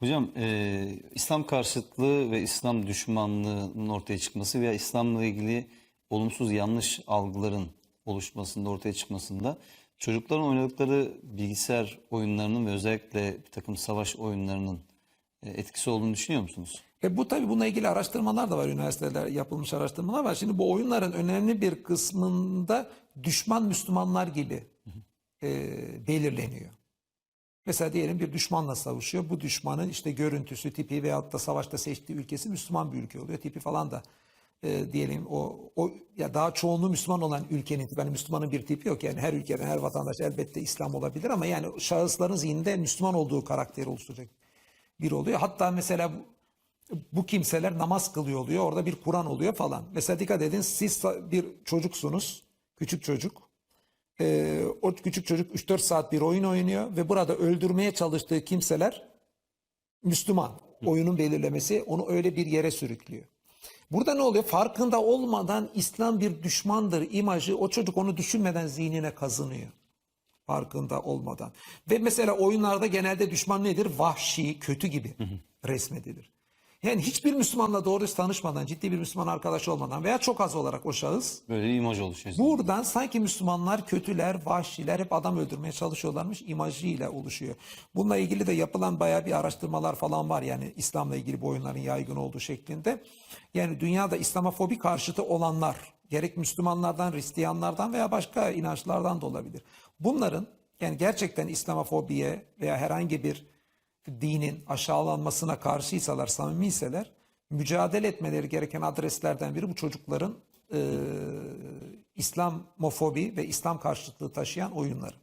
Hocam e, İslam karşıtlığı ve İslam düşmanlığının ortaya çıkması veya İslam'la ilgili olumsuz yanlış algıların oluşmasında ortaya çıkmasında çocukların oynadıkları bilgisayar oyunlarının ve özellikle bir takım savaş oyunlarının e, etkisi olduğunu düşünüyor musunuz? E bu tabii bununla ilgili araştırmalar da var üniversiteler yapılmış araştırmalar var. Şimdi bu oyunların önemli bir kısmında düşman Müslümanlar gibi e, belirleniyor. Mesela diyelim bir düşmanla savaşıyor. Bu düşmanın işte görüntüsü, tipi veyahut da savaşta seçtiği ülkesi Müslüman bir ülke oluyor. Tipi falan da e, diyelim o, o ya daha çoğunluğu Müslüman olan ülkenin. Yani Müslümanın bir tipi yok. Yani her ülkenin, her vatandaş elbette İslam olabilir ama yani şahısların zihninde Müslüman olduğu karakteri oluşturacak bir oluyor. Hatta mesela bu, bu kimseler namaz kılıyor oluyor. Orada bir Kur'an oluyor falan. Mesela dikkat edin siz bir çocuksunuz. Küçük çocuk. Ee, o küçük çocuk 3-4 saat bir oyun oynuyor ve burada öldürmeye çalıştığı kimseler Müslüman. Oyunun belirlemesi onu öyle bir yere sürüklüyor. Burada ne oluyor? Farkında olmadan İslam bir düşmandır imajı o çocuk onu düşünmeden zihnine kazınıyor. Farkında olmadan. Ve mesela oyunlarda genelde düşman nedir? Vahşi, kötü gibi resmedilir. Yani hiçbir Müslümanla doğru tanışmadan, ciddi bir Müslüman arkadaş olmadan veya çok az olarak o şahıs Böyle bir imaj oluşuyor. Buradan sanki Müslümanlar kötüler, vahşiler hep adam öldürmeye çalışıyorlarmış imajıyla oluşuyor. Bununla ilgili de yapılan bayağı bir araştırmalar falan var yani İslam'la ilgili bu oyunların yaygın olduğu şeklinde. Yani dünyada İslamofobi karşıtı olanlar gerek Müslümanlardan, Hristiyanlardan veya başka inançlardan da olabilir. Bunların yani gerçekten İslamofobiye veya herhangi bir dinin aşağılanmasına karşıysalar, samimiyseler mücadele etmeleri gereken adreslerden biri bu çocukların e, İslamofobi ve İslam karşıtlığı taşıyan oyunları.